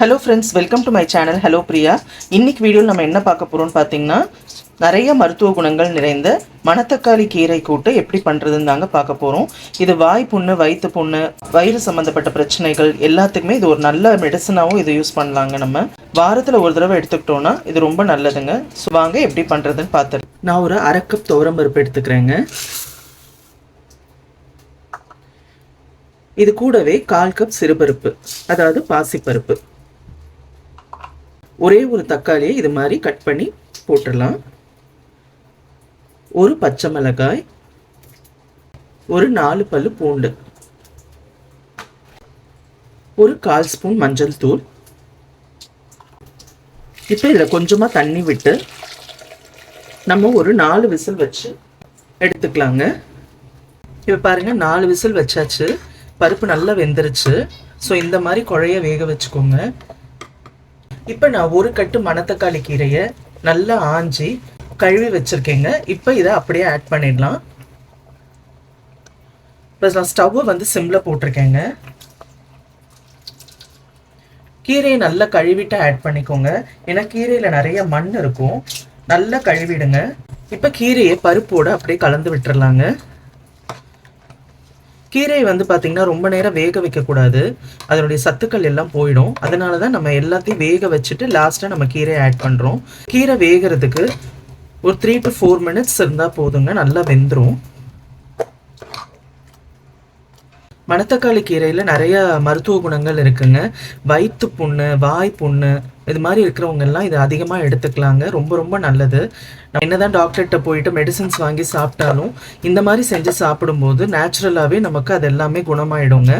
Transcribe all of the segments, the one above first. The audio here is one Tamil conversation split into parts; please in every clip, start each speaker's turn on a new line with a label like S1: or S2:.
S1: Hello friends welcome to my channel hello Priya இன்னைக்கு வீடியோவில் நம்ம என்ன பார்க்க போகிறோம்னு பார்த்தீங்கன்னா நிறைய மருத்துவ குணங்கள் நிறைந்த மணத்தக்காளி கீரை கூட்டு எப்படி பண்ணுறதுன்னு தாங்க பார்க்க போகிறோம் இது வாய் புண்ணு வயிற்று புண்ணு வயிறு சம்மந்தப்பட்ட பிரச்சனைகள் எல்லாத்துக்குமே இது ஒரு நல்ல மெடிசனாகவும் இதை யூஸ் பண்ணலாங்க நம்ம. வாரத்தில் ஒரு தடவை எடுத்துக்கிட்டோன்னா இது ரொம்ப நல்லதுங்க. ஸோ வாங்க எப்படி பண்ணுறதுன்னு பார்த்துரு நான் ஒரு அரை கப் துவரம் பருப்பு எடுத்துக்கிறேங்க. இது கூடவே கால் கப் சிறுபருப்பு அதாவது பாசிப்பருப்பு. ஒரே ஒரு தக்காளியை இது மாதிரி கட் பண்ணி போட்டுடலாம். ஒரு பச்சை மிளகாய் ஒரு நாலு பல்லு பூண்டு ஒரு கால் ஸ்பூன் மஞ்சள் தூள். இப்போ இதில் கொஞ்சமாக தண்ணி விட்டு நம்ம ஒரு நாலு விசில் வச்சு எடுத்துக்கலாங்க. இப்போ பாருங்கள் நாலு விசில் வச்சாச்சு. பருப்பு நல்லா வெந்துருச்சு. ஸோ இந்த மாதிரி குழைய வேக வச்சுக்கோங்க. இப்போ நான் ஒரு கட்டு மணத்தக்காளி கீரையை நல்லா ஆஞ்சி கழுவி வச்சுருக்கேங்க. இப்போ இதை அப்படியே ஆட் பண்ணிடலாம். இப்போ நான் ஸ்டவ்வை வந்து சிம்மில் போட்டிருக்கேங்க. கீரையை நல்லா கழுவிட்டு ஆட் பண்ணிக்கோங்க. ஏன்னா கீரையில் நிறைய மண் இருக்கும். நல்லா கழுவிடுங்க. இப்போ கீரையை பருப்போடு அப்படியே கலந்து விட்டுறலாங்க. கீரையை வந்து பார்த்திங்கன்னா ரொம்ப நேரம் வேக வைக்கக்கூடாது. அதனுடைய சத்துக்கள் எல்லாம் போயிடும். அதனால தான் நம்ம எல்லாத்தையும் வேக வச்சுட்டு லாஸ்ட்டாக நம்ம கீரையை ஆட் பண்ணுறோம் கீரை வேகிறதுக்கு ஒரு த்ரீ டு ஃபோர் மினிட்ஸ் இருந்தால் போதுங்க. நல்லா வெந்துடும் மணத்தக்காளி கீரையில் நிறைய மருத்துவ குணங்கள் இருக்குங்க. வயிற்று புண்ணு வாய் புண்ணு இது மாதிரி இருக்கிறவங்க எல்லாம் இது அதிகமாக எடுத்துக்கலாங்க. ரொம்ப ரொம்ப நல்லது. நம்ம என்னதான் டாக்டர்கிட்ட போயிட்டு மெடிசன்ஸ் வாங்கி சாப்பிட்டாலும் இந்த மாதிரி செஞ்சு சாப்பிடும்போது நேச்சுரலாகவே நமக்கு அது எல்லாமே குணமாயிடுங்க.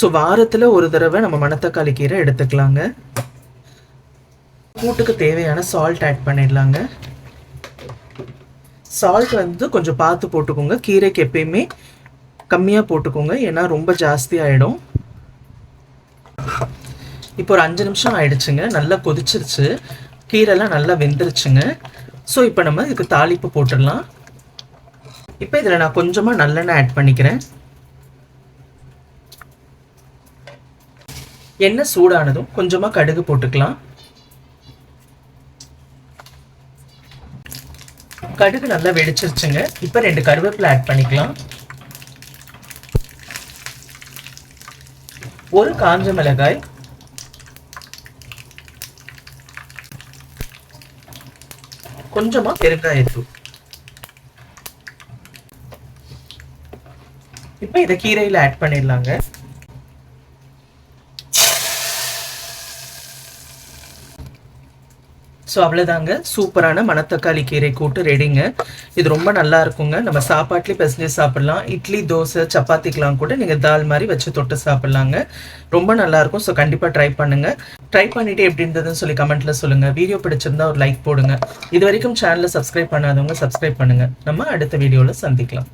S1: ஸோ வாரத்தில் ஒரு தடவை நம்ம மணத்தக்காளி கீரை எடுத்துக்கலாங்க. கூட்டுக்கு தேவையான சால்ட் ஆட் பண்ணிடலாங்க. சால்ட் வந்து கொஞ்சம் பார்த்து போட்டுக்கோங்க. கீரைக்கு எப்பயுமே கம்மியாக போட்டுக்கோங்க ஏன்னா ரொம்ப ஜாஸ்தி ஆகிடும் இப்போ ஒரு அஞ்சு நிமிஷம் ஆயிடுச்சுங்க நல்லா கொதிச்சிருச்சு. கீரைலாம் நல்லா வெந்துருச்சுங்க. ஸோ இப்போ நம்ம இதுக்கு தாளிப்பு போட்டுடலாம். இப்போ இதில் நான் கொஞ்சமாக நல்லெண்ணெய் ஆட் பண்ணிக்கிறேன். எண்ணெய் சூடானதும் கொஞ்சமாக கடுகு போட்டுக்கலாம். கடுகு நல்லா வெடிச்சிருச்சுங்க. இப்போ ரெண்டு கருவேப்பிலை ஆட் பண்ணிக்கலாம். ஒரு காஞ்ச மிளகாய் கொஞ்சமா பெருங்காயத்தூள் இப்போ இதை கீரையில் ஆட் பண்ணிடலாங்க ஸோ அவ்வளோதாங்க சூப்பரான மணத்தக்காளி கீரை கூட்டு ரெடிங்க இது ரொம்ப நல்லா இருக்குங்க. நம்ம சாப்பாட்லேயும் பிசைஞ்சு சாப்பிட்லாம். இட்லி தோசை சப்பாத்திக்கெலாம் கூட நீங்கள் தால் மாதிரி வச்சு தொட்டு சாப்பிட்லாங்க. ரொம்ப நல்லாயிருக்கும் ஸோ கண்டிப்பாக ட்ரை பண்ணுங்கள் ட்ரை பண்ணிவிட்டு எப்படி இருந்ததுன்னு சொல்லி கமெண்ட்டில் சொல்லுங்கள் வீடியோ பிடிச்சிருந்தா ஒரு லைக் போடுங்க. இது வரைக்கும் சேனலை சப்ஸ்கிரைப் பண்ணாதவங்க சப்ஸ்கிரைப் பண்ணுங்கள் நம்ம அடுத்த வீடியோவில் சந்திக்கலாம்.